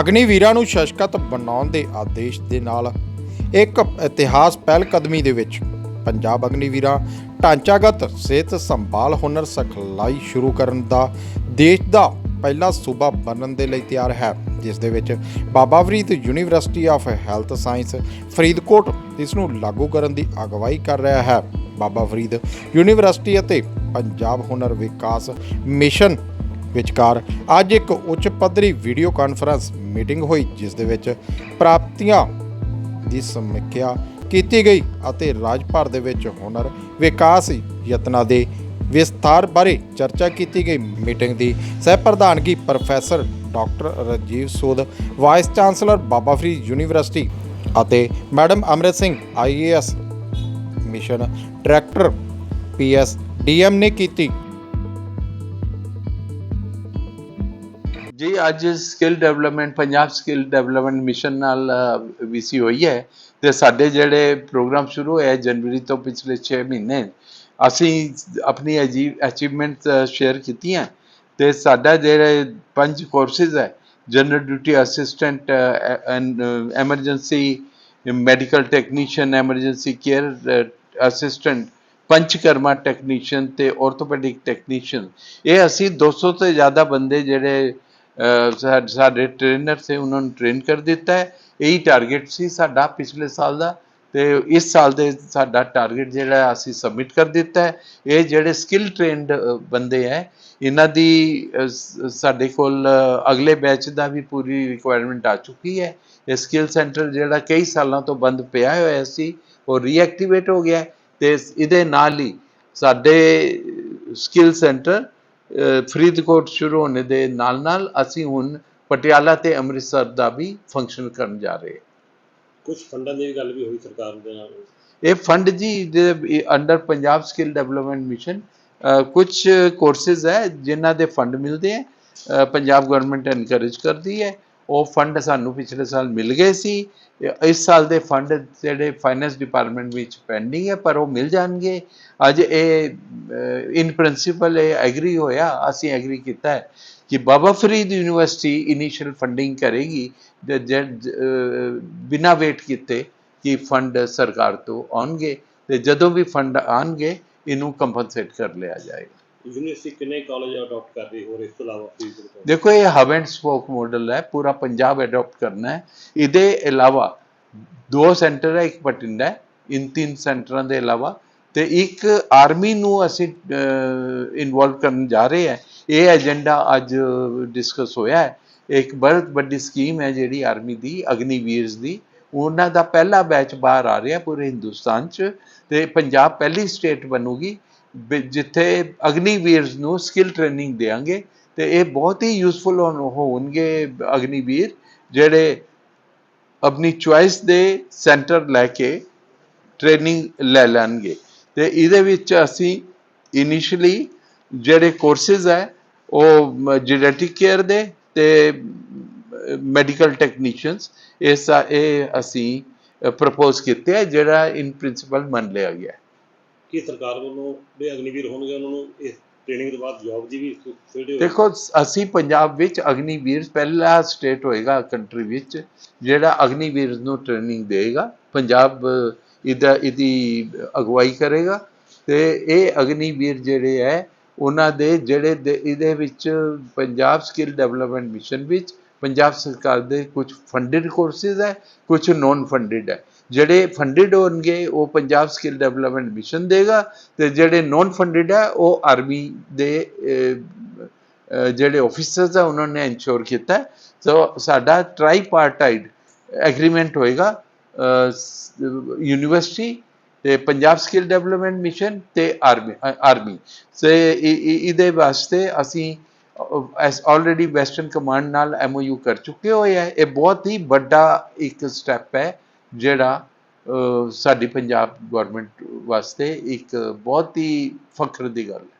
ਅਗਨੀਵੀਰਾਂ ਨੂੰ ਸ਼ਸ਼ਕਤ ਬਣਾਉਣ ਦੇ ਆਦੇਸ਼ ਦੇ ਨਾਲ ਇੱਕ ਇਤਿਹਾਸ ਪਹਿਲ ਕਦਮੀ ਦੇ ਵਿੱਚ ਪੰਜਾਬ ਅਗਨੀਵੀਰਾਂ ਢਾਂਚਾਗਤ ਸਿਹਤ ਸੰਭਾਲ ਹੁਨਰ ਸਿਖਲਾਈ ਸ਼ੁਰੂ ਕਰਨ ਦਾ ਦੇਸ਼ ਦਾ ਪਹਿਲਾ ਸੂਬਾ ਬਣਨ ਦੇ ਲਈ ਤਿਆਰ ਹੈ, ਜਿਸ ਦੇ ਵਿੱਚ Baba Farid university of health science Faridkot ਇਸ ਨੂੰ ਲਾਗੂ ਕਰਨ ਦੀ ਅਗਵਾਈ ਕਰ ਰਿਹਾ ਹੈ। ਬਾਬਾ ਫਰੀਦ ਯੂਨੀਵਰਸਿਟੀ ਅਤੇ ਪੰਜਾਬ ਹੁਨਰ ਵਿਕਾਸ ਮਿਸ਼ਨ ਵਿਚਕਾਰ ਅੱਜ ਇੱਕ ਉੱਚ ਪੱਧਰੀ ਵੀਡੀਓ ਕਾਨਫਰੰਸ ਮੀਟਿੰਗ ਹੋਈ, ਜਿਸ ਦੇ ਵਿੱਚ ਪ੍ਰਾਪਤੀਆਂ ਦੀ ਸਮੀਖਿਆ ਕੀਤੀ ਗਈ ਅਤੇ ਰਾਜ ਭਰ ਦੇ ਵਿੱਚ ਹੁਨਰ, ਵਿਕਾਸ, ਯਤਨਾਂ ਦੇ ਵਿਸਥਾਰ ਬਾਰੇ ਚਰਚਾ ਕੀਤੀ ਗਈ। ਮੀਟਿੰਗ ਦੀ ਸਹਿ ਪ੍ਰਧਾਨਗੀ professor doctor Rajiv Sood, vice chancellor Baba Farid university ਅਤੇ madam Amrit Singh IAS mission director PS DM ਨੇ ਕੀਤੀ। ਜੀ, ਅੱਜ skill development Punjab skill development mission ਨਾਲ ਵੀਸੀ ਹੋਈ ਹੈ। ਤੇ ਸਾਡੇ ਜਿਹੜੇ ਪ੍ਰੋਗਰਾਮ ਸ਼ੁਰੂ ਹੋਏ ਜਨਵਰੀ ਤੋਂ ਪਿਛਲੇ 6 ਮਹੀਨੇ, ਅਸੀਂ ਆਪਣੀ ਅਚੀਵਮੈਂਟ ਸ਼ੇਅਰ ਕੀਤੀਆਂ। ਤੇ ਸਾਡਾ ਜਿਹੜੇ ਪੰਜ ਕੋਰਸਿਸ ਹੈ general duty assistant emergency medical technician emergency care assistant Panchakarma technician ਤੇ ਆਰਥੋਪੈਡਿਕ ਟੈਕਨੀਸ਼ੀਅਨ ਇਹ ਅਸੀਂ 200 ਤੋਂ ਜ਼ਿਆਦਾ ਬੰਦੇ ਜਿਹੜੇ ਸਾਡੇ ਟ੍ਰੇਨਰ ਸੇ ਉਹਨਾਂ ਨੂੰ ਟ੍ਰੇਨ ਕਰ ਦਿੱਤਾ ਹੈ। ਇਹੀ ਟਾਰਗੇਟ ਸੀ ਸਾਡਾ ਪਿਛਲੇ ਸਾਲ ਦਾ ਤੇ ਇਸ ਸਾਲ ਦੇ ਸਾਡਾ ਟਾਰਗੇਟ ਜਿਹੜਾ ਅਸੀਂ ਸਬਮਿਟ ਕਰ ਦਿੱਤਾ ਹੈ। ਇਹ ਜਿਹੜੇ ਸਕਿੱਲ ਟ੍ਰੇਨਡ ਬੰਦੇ ਹੈ, ਇਹਨਾਂ ਦੀ ਸਾਡੇ ਕੋਲ ਅਗਲੇ ਬੈਚ ਦਾ ਵੀ ਪੂਰੀ ਰਿਕੁਆਇਰਮੈਂਟ ਆ ਚੁੱਕੀ ਹੈ। ਇਹ ਸਕਿੱਲ ਸੈਂਟਰ ਜਿਹੜਾ ਕਈ ਸਾਲਾਂ ਤੋਂ ਬੰਦ ਪਿਆ ਹੋਇਆ ਸੀ, ਉਹ ਰੀਐਕਟੀਵੇਟ ਹੋ ਗਿਆ ਹੈ ਤੇ ਇਹਦੇ ਨਾਲ ਹੀ ਸਾਡੇ ਸਕਿੱਲ ਸੈਂਟਰ ਫਰੀਦਕੋਟ ਸ਼ੁਰੂ ਹੋਣੇ ਦੇ ਨਾਲ ਨਾਲ ਅਸੀਂ ਹੁਣ ਪਟਿਆਲਾ ਤੇ ਅੰਮ੍ਰਿਤਸਰ ਦਾ ਵੀ ਫੰਕਸ਼ਨ ਕਰਨ ਜਾ ਰਹੇ ਹਾਂ। ਕੁਝ ਫੰਡਾਂ ਦੀ ਗੱਲ ਵੀ ਹੋਈ ਸਰਕਾਰ ਦੇ ਨਾਲ? ਇਹ ਫੰਡ ਜੀ ਦੇ under Punjab skill development mission ਕੁਝ ਕੋਰਸਿਸ ਹੈ ਜਿਨ੍ਹਾਂ ਦੇ ਫੰਡ ਮਿਲਦੇ ਹੈ ਪੰਜਾਬ ਗਵਰਨਮੈਂਟ ਐਨਕਰੇਜ ਕਰਦੀ ਹੈ। ਉਹ ਫੰਡ ਸਾਨੂੰ ਪਿਛਲੇ ਸਾਲ ਮਿਲ ਗਏ ਸੀ। ਇਸ ਸਾਲ ਦੇ ਫੰਡ ਜਿਹੜੇ ਫਾਈਨੈਂਸ ਡਿਪਾਰਟਮੈਂਟ ਵਿੱਚ ਪੈਂਡਿੰਗ ਹੈ, ਪਰ ਉਹ ਮਿਲ ਜਾਣਗੇ। ਅੱਜ ਇਹ ਇਨ ਪ੍ਰਿੰਸੀਪਲ ਇਹ ਐਗਰੀ ਹੋਇਆ, ਅਸੀਂ ਐਗਰੀ ਕੀਤਾ ਹੈ ਕਿ Baba Farid university initial funding ਕਰੇਗੀ ਜ- ਬਿਨਾਂ ਵੇਟ ਕੀਤੇ ਕਿ ਫੰਡ ਸਰਕਾਰ ਤੋਂ ਆਉਣਗੇ, ਤੇ ਜਦੋਂ ਵੀ ਫੰਡ ਆਣਗੇ ਇਹਨੂੰ ਕੰਪਨਸੇਟ ਕਰ ਲਿਆ ਜਾਏਗਾ। ਯੂਨੀਵਰਸਿਟੀ ਕਿੰਨੇ ਕਾਲਜ ਅਡਾਪਟ ਕਰ ਰਹੀ ਹੋਰ ਇਸ ਤੋਂ ਇਲਾਵਾ ਫਰੀਦਕੋਟ ਤੋਂ? ਦੇਖੋ, ਇਹ ਹਬ ਐਂਡ ਸਪੋਕ ਮਾਡਲ ਹੈ, ਪੂਰਾ ਪੰਜਾਬ ਅਡਾਪਟ ਕਰਨਾ ਇਹਦੇ ਇਲਾਵਾ ਦੋ ਸੈਂਟਰ ਹੈ, ਇੱਕ ਬਠਿੰਡਾ ਹੈ, ਇਨ ਤਿੰਨ ਸੈਂਟਰਾਂ ਦੇ ਇਲਾਵਾ। ਤੇ ਇੱਕ ਆਰਮੀ ਨੂੰ ਅਸੀਂ ਇਨਵੋਲਵ ਕਰਨ ਜਾ ਰਹੇ ਹਾਂ। ਇਹ ਏਜੰਡਾ ਅੱਜ ਡਿਸਕਸ ਹੋਇਆ ਹੈ। ਇੱਕ ਬਹੁਤ ਵੱਡੀ ਸਕੀਮ ਹੈ ਜਿਹੜੀ ਆਰਮੀ ਦੀ ਅਗਨੀਵੀਰਸ ਦੀ। ਉਹਨਾਂ ਦਾ ਪਹਿਲਾ ਬੈਚ ਬਾਹਰ ਆ ਰਿਹਾ ਪੂਰੇ ਹਿੰਦੁਸਤਾਨ 'ਚ। ਤੇ ਪੰਜਾਬ ਪਹਿਲੀ ਸਟੇਟ ਬਣੂਗੀ। ਜਿੱਥੇ ਅਗਨੀਵੀਰਸ ਨੂੰ ਸਕਿੱਲ ਟ੍ਰੇਨਿੰਗ ਦੇਾਂਗੇ ਤੇ ਇਹ ਬਹੁਤ ਹੀ ਯੂਸਫੁਲ ਹੋਣਗੇ ਅਗਨੀਵੀਰ ਜਿਹੜੇ ਆਪਣੀ ਚੁਆਇਸ ਦੇ ਸੈਂਟਰ ਲੈ ਕੇ ਟ੍ਰੇਨਿੰਗ ਲੈ ਲੈਣਗੇ। ਤੇ ਇਹਦੇ ਵਿੱਚ ਅਸੀਂ ਇਨੀਸ਼ੀਅਲੀ ਜਿਹੜੇ ਕੋਰਸਿਸ ਹੈ, ਉਹ ਜੈਨੇਟਿਕ ਕੇਅਰ ਦੇ ਤੇ ਮੈਡੀਕਲ ਟੈਕਨੀਸ਼ੀਅਨਸ ਇਹ ਸਾ- ਇਹ ਅਸੀਂ ਪ੍ਰਪੋਜ਼ ਕੀਤੇ ਹੈ ਜਿਹੜਾ ਇਨ ਪ੍ਰਿੰਸੀਪਲ ਮੰਨ ਲਿਆ ਗਿਆ। ਕੀ ਸਰਕਾਰ ਵੱਲੋਂ ਜਿਹੜੇ ਅਗਨੀਵੀਰ ਹੋਣਗੇ, ਉਹਨਾਂ ਨੂੰ ਇਸ ਟ੍ਰੇਨਿੰਗ ਤੋਂ ਬਾਅਦ ਜੌਬ ਦੀ ਵੀ ਫੈਸਿਲਿਟੀ ਦੇਖੋ, ਅਸੀਂ ਪੰਜਾਬ ਵਿੱਚ ਅਗਨੀਵੀਰ ਪਹਿਲਾ ਸਟੇਟ ਹੋਏਗਾ ਕੰਟਰੀ ਵਿੱਚ, ਜਿਹੜਾ ਅਗਨੀਵੀਰ ਨੂੰ ਟ੍ਰੇਨਿੰਗ ਦੇਗਾ ਪੰਜਾਬ ਇਹਦਾ, ਇਹਦੀ ਅਗਵਾਈ ਕਰੇਗਾ ਤੇ ਇਹ ਅਗਨੀਵੀਰ ਜਿਹੜੇ ਹੈ, ਉਹਨਾਂ ਦੇ ਜਿਹੜੇ ਇਹਦੇ ਵਿੱਚ ਪੰਜਾਬ ਸਕਿੱਲ ਡਿਵੈਲਪਮੈਂਟ ਮਿਸ਼ਨ ਵਿੱਚ ਪੰਜਾਬ ਸਰਕਾਰ ਦੇ ਕੁਝ ਫੰਡਡ ਕੋਰਸਿਸ ਹੈ, ਕੁਝ ਨੋਨ ਫੰਡਡ ਹੈ। ਜਿਹੜੇ ਫੰਡਡ ਹੋਣਗੇ, ਉਹ ਪੰਜਾਬ ਸਕਿੱਲ ਡਿਵੈਲਪਮੈਂਟ ਮਿਸ਼ਨ ਦੇਗਾ ਤੇ ਜਿਹੜੇ ਨੋਨ ਫੰਡਡ ਹੈ ਉਹ ਆਰਮੀ ਦੇ ਜਿਹੜੇ ਆਫੀਸਰਸ ਆ, ਉਹਨਾਂ ਨੇ ਇਨਸ਼ੋਰ ਕੀਤਾ। ਸੋ ਸਾਡਾ ਟ੍ਰਾਈਪਾਰਟਾਈਡ ਐਗਰੀਮੈਂਟ ਹੋਏਗਾ ਯੂਨੀਵਰਸਿਟੀ ਤੇ ਪੰਜਾਬ ਸਕਿੱਲ ਡਿਵੈਲਪਮੈਂਟ ਮਿਸ਼ਨ ਤੇ ਆਰਮੀ ਆਰਮੀ ਸੇ ਇਹਦੇ ਵਾਸਤੇ ਅਸੀਂ ਐਸ ਆਲਰੇਡੀ ਵੈਸਟਰਨ ਕਮਾਂਡ ਨਾਲ ਐਮਓਯੂ ਕਰ ਚੁੱਕੇ ਹੋਏ ਹੈ ਇਹ ਬਹੁਤ ਹੀ ਵੱਡਾ ਇੱਕ ਸਟੈਪ ਹੈ। ਜਿਹੜਾ ਸਾਡੀ ਪੰਜਾਬ ਗੌਰਮੈਂਟ ਵਾਸਤੇ ਇੱਕ ਬਹੁਤ ਹੀ ਫਖਰ ਦੀ ਗੱਲ ਹੈ।